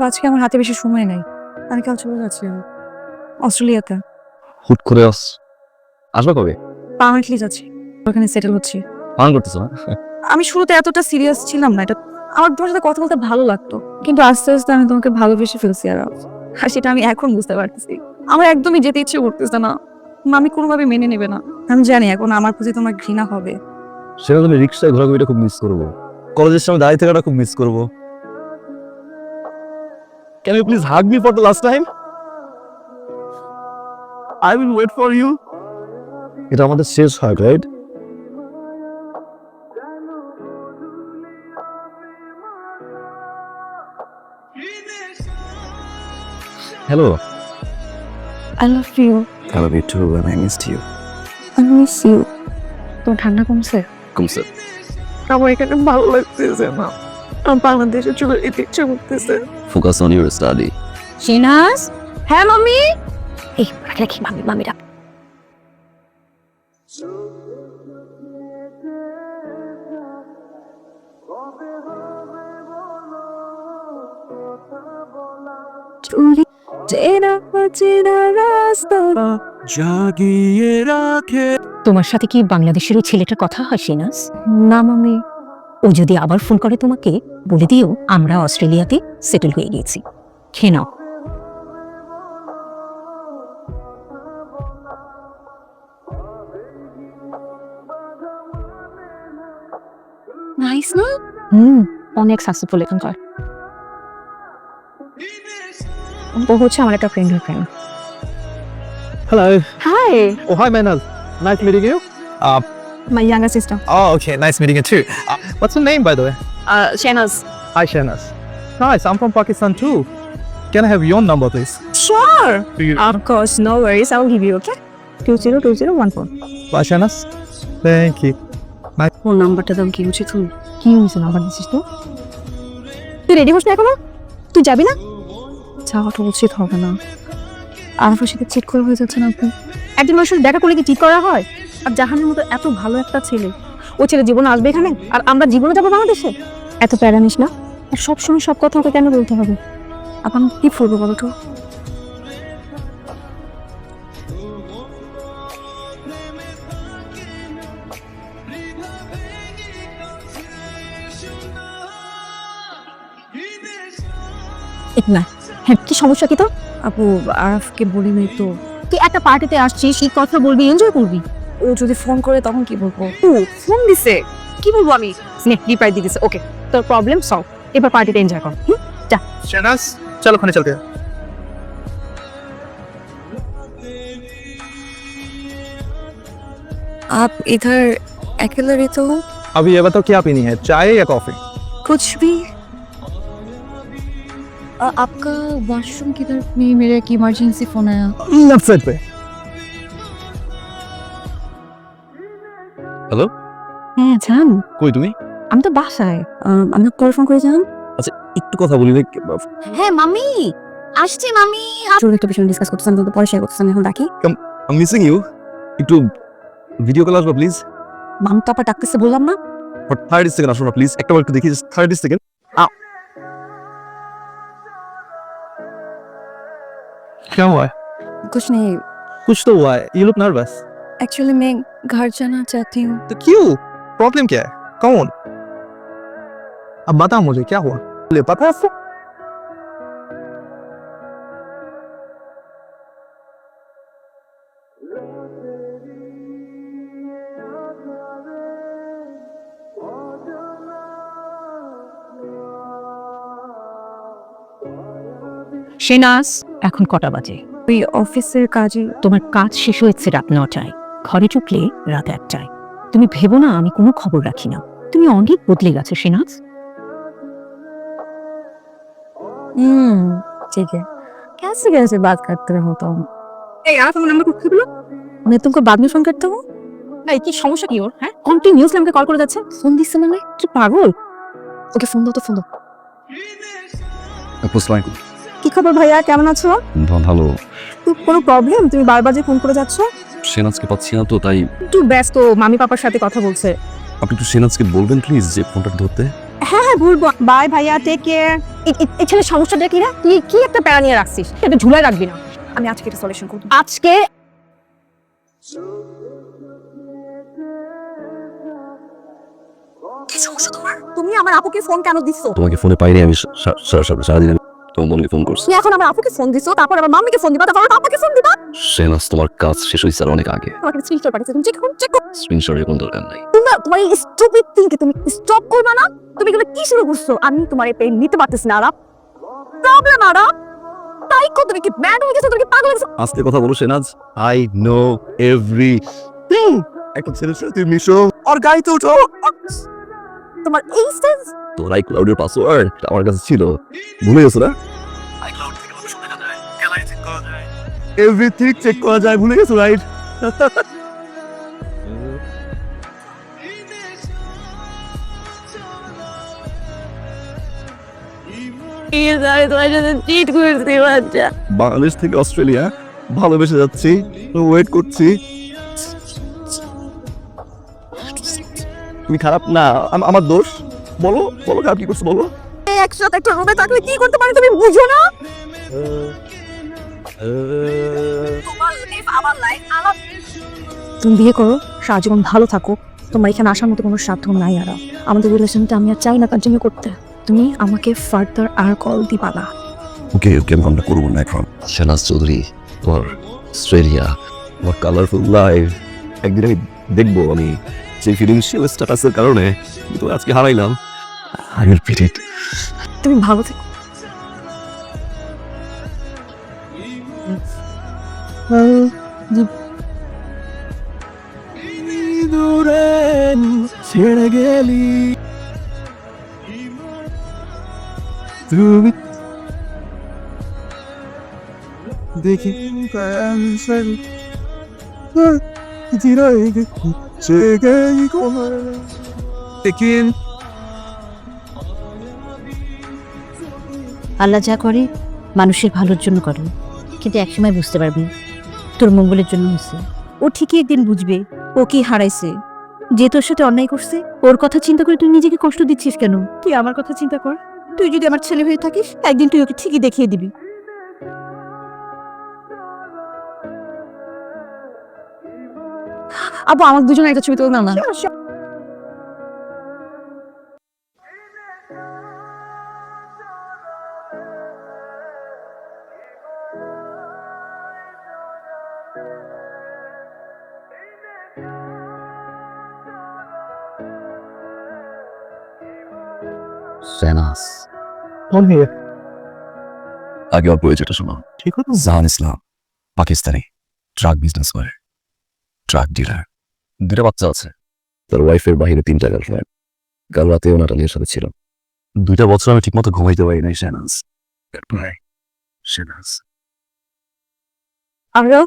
আজকে আমার হাতে বেশি সময় নেই। আমি কাল চলে যাচ্ছি। অস্ট্রেলিয়াতে। হুট করে আস। আসবে কবে? পার্মানেন্টলি যাচ্ছি। ওখানে সেটেল হচ্ছি। পান করতেছো না আমি শুরুতে এতটা সিরিয়াস ছিলাম না এটা আমার তোমার সাথে কথা বলতে ভালো লাগতো। কিন্তু আস্তে আস্তে আমি তোমাকে ভালোবেসে ফেলছি আর আর সেটা আমি এখন বুঝতে পারতেছি। আমার একদমই যেতে ইচ্ছে করতেছে না। আমি কোনোভাবে মেনে নেবে না। আমি জানি এখন আমার প্রতি তোমার ঘৃণা হবে। সেটা তুমি রিক্সায় ঘোরাঘুরিটা খুব মিস করব। কলেজের সময় দাঁড়িয়ে থাকাটা খুব মিস করব। Can you please hug me for the last time I will wait for you এটা আমাদের শেষ হয় right hello I love you I love you too and I missed you. I miss you তোমার ঠান্ডা কমছে? কমছে। আমার এখানে ভালো লাগতেছে না। বাংলাদেশে চলে যেতে ইচ্ছে করতেছে। Focus on your study Shanas হ্যাঁ মামি এই রাখি মামি মামিরা চুরি চেনা চেনা রাস্তা। জাগিয়ে রাখে। তোমার সাথে কি বাংলাদেশের ওই ছেলেটার কথা হয় সিনাস না মামি ও যদি আবার ফোন করে তোমাকে বলে দিও আমরা অস্ট্রেলিয়াতে সেটেল হয়ে গিয়েছি খেয়ে নাও নাইস না হুম অনেক সাকসেসফুল এখানকার ও হচ্ছে আমার একটা ফ্রেন্ডের friend Hello. Hi Oh, hi, Manal. Nice meeting you. Uh, younger sister oh, okay. Nice meeting you too. Uh, what's your name, by the way? Shanas Hi, Shanas. Nice. I'm from Pakistan too. Can I have your number, please? Sure. Do you? Of course, no worries. I will give you, okay? 202014. Bye, Shanas. Thank you. Phone নাম্বারটা দাম কি উচিত তুমি কি হয়েছে number দিছিস তো তুই রেডি হোস না এখনও তুই যাবি না যাওয়াটা উচিত হবে না আরফার সাথে চিট করে হয়ে যাচ্ছে না আপনি একজন মানুষের দেখা করলে কি চিট করা হয় আর জাহানের মতো এত ভালো একটা ছেলে। ও ছেলে জীবনে আসবে এখানে? আর আমরা জীবনে যাব বাংলাদেশে? এত প্যারা নিস না। আর সবসময় সব কথা ওকে কেন বলতে হবে? আপনি কি করব বলো তো? না। হ্যাঁ কি সমস্যা কি তো আপু আরফকে বলি নাই তো। তুই একটা পার্টিতে আসছিস কি কথা বলবি এনজয় করবি? ও যদি ফোন করে তখন কি বলবো ও ফোন দিছে কি বলবো আমি নে রিপ্লাই দিয়ে দিছে ওকে তোর প্রবলেম সলভ এবার পার্টিতে এনজয় কর হুম? Shanas, चलो खाने चलते हैं आप इधर अकेले रहते हो अभी ये बताओ क्या पीनी है चाय या कॉफी कुछ भी आ, आपका वॉशरूम किधर नहीं मेरा एक इमरजेंसी फोन आया लेफ्ट साइड पे হ্যালো হ্যাঁ জান কই তুমি আমি তো বাসায় আহ, আমি করে ফোন করে যান আচ্ছা একটু কথা বলি রে হ্যাঁ মামি আসছি মামি চোর একটা বিষয় ডিসকাস করতেছি আমি তো পরে শেয়ার করতেছি আমি এখন রাখি আই মিসিং ইউ একটু ভিডিও কল আসবা প্লিজ মাম তো আপা ডাকতেছে বললাম না ফর থার্টি সেকেন্ড আসো না প্লিজ একটা বার একটু দেখি থার্টি সেকেন্ড क्या हुआ है कुछ नहीं कुछ तो हुआ है यू लुक नर्वस एक्चुअली मैं घर जाना चाहती हूँ तो क्यों प्रॉब्लम क्या है कौन अब बता मुझे क्या हुआ ले पता है आपको সেনাস এখন কটা বাজে ওই অফিসের কাজে তোমার কাজ শেষ হয়েছে রাত নটায় ঘরে ঢুকলে রাত একটায় তুমি ভেবো না আমি কোনো খবর রাখি না তুমি অনেক বদলে গেছো সেনাজ हम्म ठीक है कैसे कैसे बात करते हो तुम ए यार तुम नंबर कुछ बोलो मैं तुमको बाद में फोन करता हूँ এই কি সমস্যা কি ওর হ্যাঁ কন্টিনিউসলি আমাকে কল করে যাচ্ছে ফোন দিচ্ছে মানে কি পাগল ওকে ফোন দাও তো ফোন দাও আসসালামু কি খবর ভাইয়া কেমন আছো ভালো তো কোনো প্রবলেম তুমি বারবার যে ফোন করে যাচ্ছ সেনাজকে পাচ্ছি না তো তাই একটু ব্যস্ত মামি পাপার সাথে কথা বলছে। আপনি একটু সেনাজকে বলবেন প্লিজ যে ফোনটা ধরতে। হ্যাঁ হ্যাঁ বলব। বাই ভাইয়া টেক কেয়ার এই- ছেলের সমস্যাটা কি রে? তুই কি একটা প্যারা নিয়ে রাখছিস? এটা ঝুলাই রাখবি না। আমি আজকে এটা সলিউশন করব। আজকে তোমার? তুমি আমার আপুকে ফোন কেন দিছো তোমাকে ফোনে পাইনি আমি সারাদিন আমি তোমাকে ফোন করছি। তুমি এখন আমার আপুকে ফোন দিছো তারপর আমার মাম্মিকে ফোন দিবা তারপর আপাকে ফোন দিবা? সেনাস তোমার কাজ শেষ হইছে আর অনেক আগে। তোমাকে স্ক্রিনশট পাঠিয়েছি তুমি চেক করুন চেক স্ক্রিনশটের কোনো দরকার নাই। তোমরা তোমার এই স্টুপিড থিংকে তুমি স্টপ করবা না? তুমি এগুলো কি শুরু করছ? আমি তোমার এই পেইন নিতে পারতেছি না আরাপ প্রবলেম আরাপ তাই কো তুমি কি ম্যাড হয়ে গেছো? তুমি কি পাগল হয়েছো আস্তে কথা বলো Shanas I know everything এখন ছেলের সাথে মিশো আর গাইতে উঠো। তোমার এই সেন্স তোর আই ক্লাউডের পাসওয়ার্ড আমার কাছে ছিল। ভুলে গেছো না? এভরিথিং চেক করা যায়। ভুলে গেছো রাইট বাংলাদেশ থেকে অস্ট্রেলিয়া ভালোবেসে যাচ্ছি ওয়েট করছি। তুমি খারাপ না আমার দোষ। বলো বলো খারাপ কি করছ বলো। একসাথে একটা রুমে থাকলে কি করতে পারি তুমি বুঝো না? তোমার লাইফ আমার লাইফ আমার তুমি বিয়ে করো সারা জীবন ভালো থাকো। তোমার এখানে আসার মতো কোনো স্বার্থ নাই আর। আমাদের রিলেশনটা আমি আর চাই না কন্টিনিউ করতে। তুমি আমাকে ফার্দার আর কল দিবা না। ওকে ওকে আমি কন্ট্যাক্ট করব না এখন। শেনাজ চৌধুরী তোমার অস্ট্রেলিয়া তোমার কালারফুল লাইফ একদিন আমি দেখব আমি সেই ফিনান্সিয়াল স্ট্যাটাসের কারণে তো আজকে হারাইলাম। I will beat it. তুমি ভালো থেকো। ছেড়ে গেলি তুমি দেখি 지라에게 제게 이거 말라. 느낀 আল্লাহ যা করে, মানুষের ভালোর জন্য করে। কিন্তু একসময় বুঝতে পারবি, তোর মঙ্গলের জন্য হয়েছে। ও ঠিকই একদিন বুঝবে, ও কি হারাইছে। যে তোর সাথে অন্যায় করছে, ওর কথা চিন্তা করে তুই নিজেকে কষ্ট দিচ্ছিস কেন? তুই আমার কথা চিন্তা কর? তুই যদি আমার ছেলে হয়ে থাকিস, একদিন তুই ওকে ঠিকই দেখিয়ে দিবি। আপু আমার দুজনে একটা ছবি তুলবে না শেনাজ সেনাস আগে ওর পরিচয়টা শোনো। ঠিক আছে। জাহান ইসলাম পাকিস্তানি ট্রাক বিজনেস করে ট্রাক ডিলার দুটা বাচ্চা আছে। তার ওয়াইফের বাহিরে তিনটা গার্লফ্রেন্ড কাল রাতেও নাটালিয়ার সাথে ছিল। দুইটা বছর আমি ঠিকমতো ঘুমাইতে পারি নাই সেনাস সেনাস আমরা